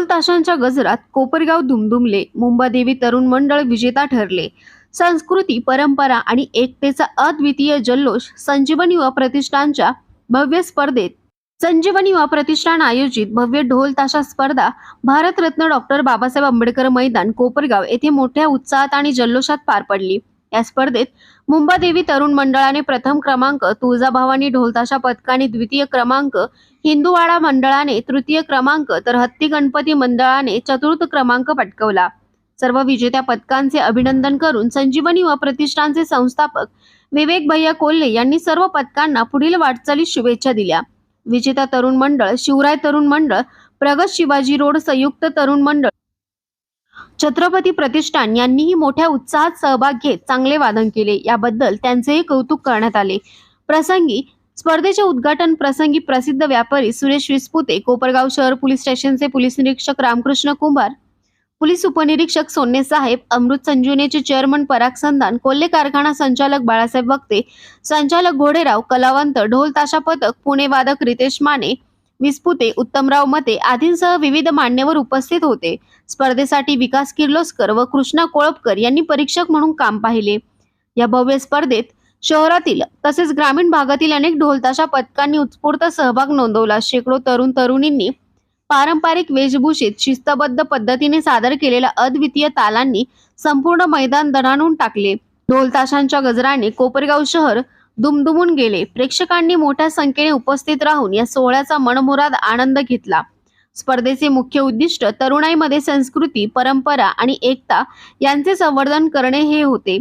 ताशांच्या गजरात कोपरगाव दुमदुमले मुंबादेवी तरुण मंडळ विजेता ठरले. संस्कृती परंपरा आणि एकतेचा अद्वितीय जल्लोष संजीवनी युवा प्रतिष्ठानच्या भव्य स्पर्धेत. संजीवनी युवा प्रतिष्ठान आयोजित भव्य ढोल ताशा स्पर्धा भारतरत्न डॉक्टर बाबासाहेब आंबेडकर मैदान कोपरगाव येथे मोठ्या उत्साहात आणि जल्लोषात पार पडली. या स्पर्धेत मुंबादेवी तरुण मंडळाने प्रथम क्रमांक तुळजाभवानी ढोलताशा पथकाने द्वितीय क्रमांक हिंदूवाडा मंडळाने तृतीय क्रमांक तर हत्ती गणपती मंडळाने चतुर्थ क्रमांक पटकवला. सर्व विजेत्या पदकांचे अभिनंदन करून संजीवनी व प्रतिष्ठानचे संस्थापक विवेक भैया कोल्हे यांनी सर्व पदकांना पुढील वाटचालीस शुभेच्छा दिल्या. विजेता तरुण मंडळ शिवराय तरुण मंडळ प्रगत शिवाजी रोड संयुक्त तरुण मंडळ छत्रपती प्रतिष्ठान यांनीही मोठ्या उत्साहात सहभाग घेत चांगले वादन केले. याबद्दल त्यांचेही कौतुक करण्यात आले. प्रसंगी स्पर्धेच्या उद्घाटन प्रसंगी प्रसिद्ध व्यापारी सुरेश विस्पुते कोपरगाव शहर पोलीस स्टेशनचे पोलीस निरीक्षक रामकृष्ण कुंभार पोलीस उपनिरीक्षक सोन्ने साहेब अमृत संजुनेचे चेअरमन पराग संधान कोल्हे कारखाना संचालक बाळासाहेब वक्ते संचालक घोडेराव कलावंत ढोल ताशा पथक पुणे वादक रितेश माने विस्पुते उत्तमराव मते आदींसह विविध मान्यवर उपस्थित होते. स्पर्धेसाठी विकास किर्लोस्कर व कृष्णा कोळपकर यांनी परीक्षक म्हणून काम पाहिले. या भव्य स्पर्धेत शहरातील तसेच ग्रामीण भागातील अनेक ढोलताशा पथकांनी उत्स्फूर्त सहभाग नोंदवला. शेकडो तरुण तरुणींनी पारंपरिक वेशभूषेत शिस्तबद्ध पद्धतीने सादर केलेल्या अद्वितीय तालांनी संपूर्ण मैदान दणाणून टाकले. ढोलताशांच्या गजराने कोपरगाव शहर दुमदुमून गेले. प्रेक्षकांनी मोठ्या संख्येने उपस्थित राहून या सोहळ्याचा मनमुराद आनंद घेतला. स्पर्धेचे मुख्य उद्दिष्ट तरुणाईमध्ये संस्कृती परंपरा आणि एकता यांचे संवर्धन करणे हे होते.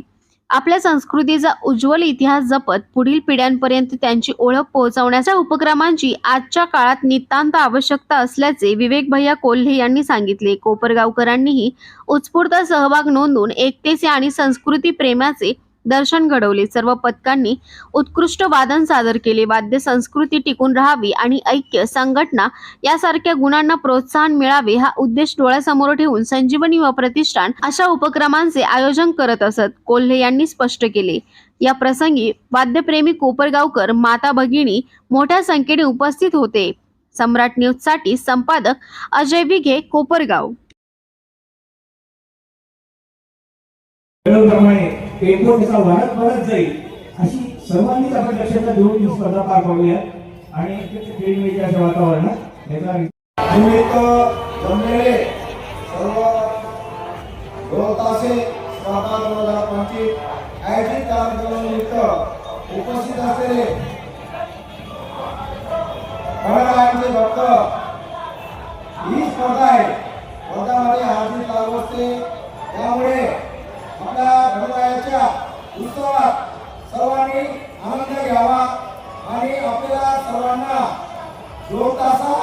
आपल्या संस्कृतीचा उज्ज्वल इतिहास जपत पुढील पिढ्यांपर्यंत त्यांची ओळख पोहोचवण्याच्या उपक्रमांची आजच्या काळात नितांत आवश्यकता असल्याचे विवेक भैया कोल्हे यांनी सांगितले. कोपरगावकरांनीही उत्स्फूर्त सहभाग नोंदवून एकतेचे आणि संस्कृती प्रेमाचे दर्शन घडवले. सर्व पथकांनी उत्कृष्ट वादन सादर केले. वाद्य संस्कृती टिकून राहावी आणि ऐक्य संघटना यासारख्या गुणांना प्रोत्साहन मिळावे हा उद्देश डोळ्यासमोर ठेवून संजीवनी व प्रतिष्ठान अशा उपक्रमांचे आयोजन करत असत कोल्हे यांनी स्पष्ट केले. या प्रसंगी वाद्यप्रेमी कोपरगावकर माता भगिनी मोठ्या संख्येने उपस्थित होते. सम्राट न्यूजसाठी संपादक अजय विघे कोपरगाव. प्रमाणे टेम्पो त्याचा वाढत वाढत जाईल. अशी सर्वांनीच आपण लक्षात घेऊन ही स्पर्धा पार पाडूया. आणि खेळमेळीच्या अशा वातावरणात. याचा निमित्त जमलेले सर्व गवतासे स्पर्धा दोन हजार पंचवीस आयोजित कार्यक्रमानिमित्त उपस्थित असलेले गणरायांचे भक्त ही स्पर्धा आहे. स्पर्धामध्ये हार्दिक लागू असते. त्यामुळे आपल्या या उत्सवात सर्वांनी आनंद घ्यावा आणि आपल्याला सर्वांना दोन तासा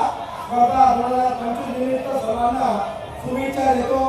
स्पर्धा दोन हजार पंचवीस निमित्त सर्वांना शुभेच्छा देतो.